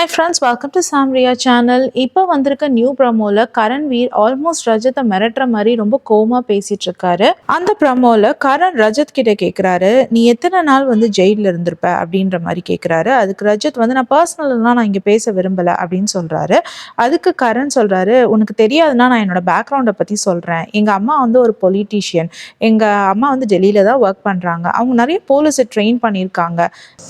Hi friends welcome to Samriya channel இப்போ வந்திருக்க new ப்ரமோவில் கரண் வீர் ஆல்மோஸ்ட் ரஜத்தை மிரட்டுற மாதிரி ரொம்ப கோமா பேசிட்டு இருக்காரு. அந்த ப்ரமோவில் கரண் ரஜத் கிட்ட கேட்குறாரு நீ எத்தனை நாள் வந்து ஜெயிலில் இருந்திருப்ப? அப்படின்ற மாதிரி கேட்குறாரு அதுக்கு ரஜத் வந்து நான் பர்சனல்லாம் நான் இங்கே பேச விரும்பலை அப்படின்னு சொல்கிறாரு அதுக்கு கரண் சொல்கிறாரு உனக்கு தெரியாதுன்னா நான் என்னோட பேக்ரவுண்டை பற்றி சொல்கிறேன் எங்கள் அம்மா வந்து ஒரு பொலிட்டீஷியன் எங்கள் அம்மா வந்து டெல்லியில் தான் ஒர்க் பண்ணுறாங்க அவங்க நிறைய போலீஸை ட்ரெயின் பண்ணியிருக்காங்க.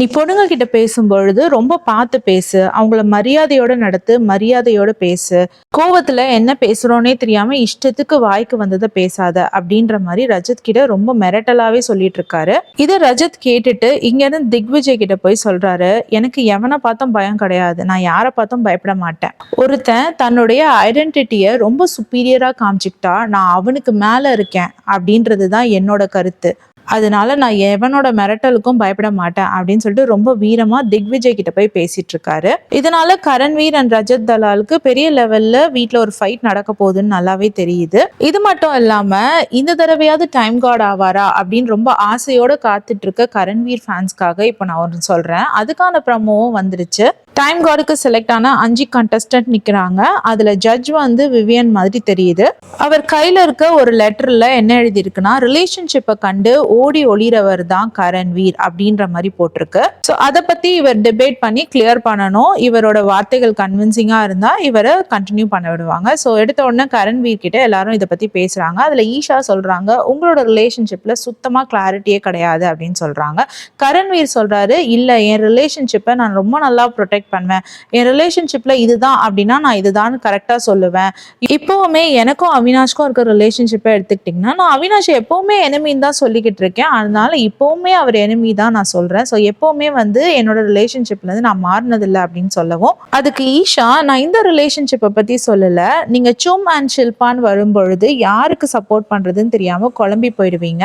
நீ பொண்ணுங்க கிட்ட பேசும்பொழுது ரொம்ப பார்த்து பேசு. அவங்கள மரியாதையோட நடத்து மரியாதையோட பேசு. கோவத்துல என்ன பேசுறோன்னே தெரியாம இஷ்டத்துக்கு வாய்க்கு வந்ததை பேசாத அப்படின்ற மாதிரி ரஜத் கிட்ட ரொம்ப மிரட்டலாவே சொல்லிட்டு இருக்காரு இதை ரஜத் கேட்டுட்டு இங்க இருந்து திக்விஜய் கிட்ட போய் சொல்றாரு எனக்கு எவனை பார்த்தும் பயம் கிடையாது. நான் யாரை பார்த்தும் பயப்பட மாட்டேன். ஒருத்தன் தன்னுடைய ஐடென்டிட்டியை ரொம்ப சுப்பீரியரா காமிச்சுக்கிட்டா நான் அவனுக்கு மேல இருக்கேன். அப்படின்றது தான் என்னோட கருத்து. அதனால நான் எவனோட மிரட்டலுக்கும் பயப்பட மாட்டேன் அப்படின்னு சொல்லிட்டு ரொம்ப வீரமா திக்விஜய் கிட்ட போய் பேசிட்டு இருக்காரு. இதனால கரண்வீர் அண்ட் ரஜத் தலாலுக்கு பெரிய லெவல்ல வீட்டில் ஒரு ஃபைட் நடக்க போகுதுன்னு நல்லாவே தெரியுது. இது மட்டும் இல்லாம இந்த தடவையாவது டைம் கார்டு ஆவாரா அப்படின்னு ரொம்ப ஆசையோட காத்துட்டு இருக்க கரண்வீர் ஃபேன்ஸ்க்காக இப்போ நான் ஒன்று சொல்றேன். அதுக்கான ப்ரமோவும் வந்துருச்சு. டைம் கார்டுக்கு செலக்ட் ஆன அஞ்சு கண்டஸ்டன்ட் நிற்கிறாங்க அதில் ஜட்ஜ் வந்து விவியன் மாதிரி தெரியுது. அவர் கையில் இருக்க ஒரு லெட்டரில் என்ன எழுதியிருக்குன்னா ரிலேஷன்ஷிப்பை கண்டு ஓடி ஒளிரவர் தான் கரண் வீர் அப்படின்ற மாதிரி போட்டிருக்கு. ஸோ அதை பற்றி இவர் டிபேட் பண்ணி கிளியர் பண்ணணும். இவரோட வார்த்தைகள் கன்வின்சிங்காக இருந்தால் இவரை கண்டினியூ பண்ண விடுவாங்க. ஸோ எடுத்த உடனே கரண் வீர் கிட்ட எல்லாரும் இதை பற்றி பேசுகிறாங்க அதில் ஈஷா சொல்கிறாங்க உங்களோட ரிலேஷன்ஷிப்பில் சுத்தமாக கிளாரிட்டியே கிடையாது அப்படின்னு சொல்கிறாங்க கரண் வீர் சொல்கிறாரு இல்லை என் ரிலேஷன்ஷிப்பை நான் ரொம்ப நல்லா ப்ரொடெக்ட் பண்ணுவேன். என் ரிலேஷன்ஷிப்பில் இதுதான் அப்படின்னா நான் இதுதான் கரெக்டாக சொல்லுவேன். இப்போவுமே எனக்கும் அவினாஷ்க்கும் இருக்க ரிலேஷன்ஷிப்பை எடுத்துக்கிட்டிங்கன்னா நான் அவினாஷ் எப்போவுமே எனிமின்னு தான் சொல்லிக்கிட்டு இருக்கேன். அதனால இப்போவுமே அவர் எனிமி தான் நான் சொல்கிறேன் ஸோ எப்போவுமே வந்து என்னோட ரிலேஷன்ஷிப்லேருந்து நான் மாறினதில்லை அப்படின்னு சொல்லவும். அதுக்கு ஈஷா நான் இந்த ரிலேஷன்ஷிப்பை பற்றி சொல்லலை. நீங்கள் சும் அண்ட் ஷில்பான்னு வரும்பொழுது யாருக்கு சப்போர்ட் பண்ணுறதுன்னு தெரியாமல் குழம்பி போயிடுவீங்க.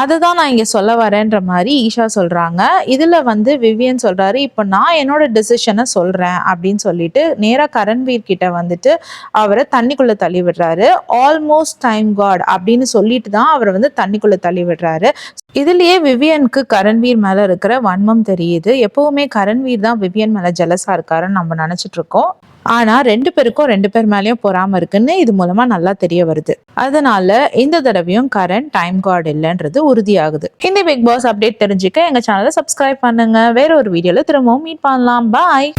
அதை தான் நான் இங்கே சொல்ல வரேன்ற மாதிரி ஈஷா சொல்கிறாங்க இதில் வந்து விவியன் சொல்கிறாரு இப்போ நான் என்னோட டெசிஷனை சொல்கிறேன் அப்படின்னு சொல்லிட்டு நேராக கரண்வீர் கிட்ட வந்துட்டு அவரை தண்ணிக்குள்ளே தள்ளி விடுறாரு. ஆல்மோஸ்ட் டைம் காட் அப்படின்னு சொல்லிட்டு தான் அவரை வந்து தண்ணிக்குள்ளே தள்ளி விடுறாரு. இதுலயே விவியனுக்கு கரண்வீர் மேல இருக்கிற வன்மம் தெரியுது. எப்பவுமே கரண்வீர் தான் விவியன் மேல ஜலசா இருக்காருன்னு நம்ம நினைச்சிட்டு இருக்கோம். ஆனா ரெண்டு பேருக்கும் ரெண்டு பேர் மேலேயும் பொறாமல் இருக்குன்னு இது மூலமா நல்லா தெரிய வருது. அதனால இந்த தடவையும் கரண் டைம் கார்டு இல்லைன்றது உறுதியாகுது. இந்த பிக் பாஸ் அப்டேட் தெரிஞ்சுக்க எங்க சேனலை சப்ஸ்கிரைப் பண்ணுங்க. வேற ஒரு வீடியோவில் திரும்பவும் மீட் பண்ணலாம். பாய்